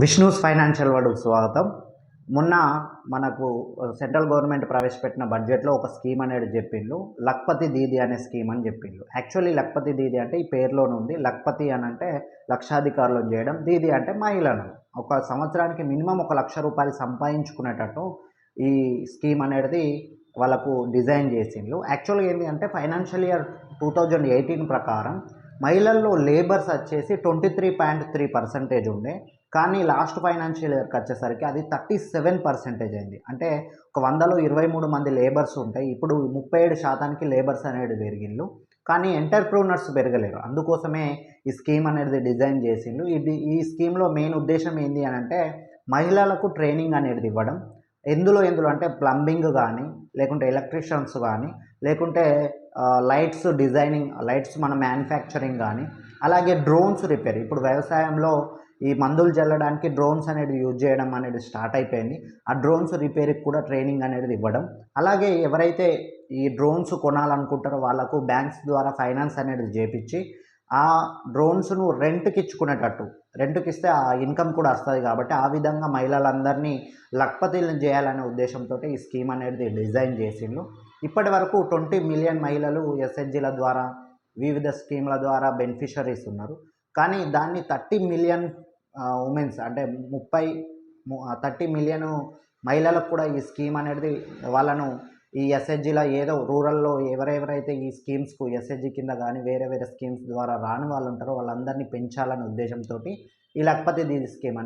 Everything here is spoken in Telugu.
విష్ణూస్ ఫైనాన్షియల్ వరల్డ్కు స్వాగతం. మొన్న మనకు సెంట్రల్ గవర్నమెంట్ ప్రవేశపెట్టిన బడ్జెట్లో ఒక స్కీమ్ అనేది చెప్పిండ్రు. లక్పతి దీది అనే స్కీమ్ అని చెప్పిండ్రు. యాక్చువల్లీ లక్పతి దీది అంటే ఈ పేరులోనే ఉంది. లక్పతి అని అంటే లక్షాధికారులను చేయడం దీది అంటే మహిళను ఒక సంవత్సరానికి మినిమం ఒక లక్ష రూపాయలు సంపాదించుకునేటట్టు ఈ స్కీమ్ అనేది వాళ్ళకు డిజైన్ చేసిండ్రు. యాక్చువల్గా ఏంటి అంటే financial year two thousand eighteen ప్రకారం మహిళల్లో లేబర్స్ వచ్చేసి twenty three point three percentage ఉండే. కానీ లాస్ట్ ఫైనాన్షియల్ ఇయర్కి వచ్చేసరికి అది థర్టీ సెవెన్ పర్సెంటేజ్ అయింది. అంటే ఒక వందలో ఇరవై మూడు మంది లేబర్స్ ఉంటాయి. ఇప్పుడు ముప్పై ఏడు శాతానికి లేబర్స్ అనేది పెరిగిండ్రు కానీ ఎంటర్ప్రూనర్స్ పెరగలేరు. అందుకోసమే ఈ స్కీమ్ అనేది డిజైన్ చేసిండ్రు ఇది ఈ స్కీమ్లో మెయిన్ ఉద్దేశం ఏంటి అని అంటే మహిళలకు ట్రైనింగ్ అనేది ఇవ్వడం. ఎందులో ఎందులో అంటే ప్లంబింగ్ కానీ లేకుంటే ఎలక్ట్రీషియన్స్ కానీ లేకుంటే లైట్స్ డిజైనింగ్ లైట్స్ మన మ్యానుఫ్యాక్చరింగ్ కానీ అలాగే డ్రోన్స్ రిపేర్. ఇప్పుడు వ్యవసాయంలో ఈ మందులు చల్లడానికి డ్రోన్స్ అనేది యూజ్ చేయడం అనేది స్టార్ట్ అయిపోయింది. ఆ డ్రోన్స్ రిపేర్కి కూడా ట్రైనింగ్ అనేది ఇవ్వడం. అలాగే ఎవరైతే ఈ డ్రోన్స్ కొనాలనుకుంటారో వాళ్ళకు బ్యాంక్స్ ద్వారా ఫైనాన్స్ అనేది చేపించి ఆ డ్రోన్స్ను రెంట్కి ఇచ్చుకునేటట్టు రెంట్కి ఇస్తే ఆ ఇన్కమ్ కూడా వస్తుంది కాబట్టి ఆ విధంగా మహిళలందరినీ లక్పతిలను చేయాలనే ఉద్దేశంతో ఈ స్కీమ్ అనేది డిజైన్ చేసిండ్రు. ఇప్పటి వరకు ట్వంటీ మిలియన్ మహిళలు ఎస్హెచ్జీల ద్వారా వివిధ స్కీమ్ల ద్వారా బెనిఫిషరీస్ ఉన్నారు. కానీ దాన్ని థర్టీ మిలియన్ ఉమెన్స్ అంటే ముప్పై థర్టీ మిలియన్ మహిళలకు కూడా ఈ స్కీమ్ అనేది వాళ్ళను ఈ ఎస్హెచ్జిలో ఏదో రూరల్లో ఎవరెవరైతే ఈ స్కీమ్స్కు ఎస్హెచ్జి కింద కానీ వేరే వేరే స్కీమ్స్ ద్వారా రాని వాళ్ళు ఉంటారో వాళ్ళందరినీ పెంచాలనే ఉద్దేశంతో ఈ లక్పతి దీది స్కీమ్ అనేది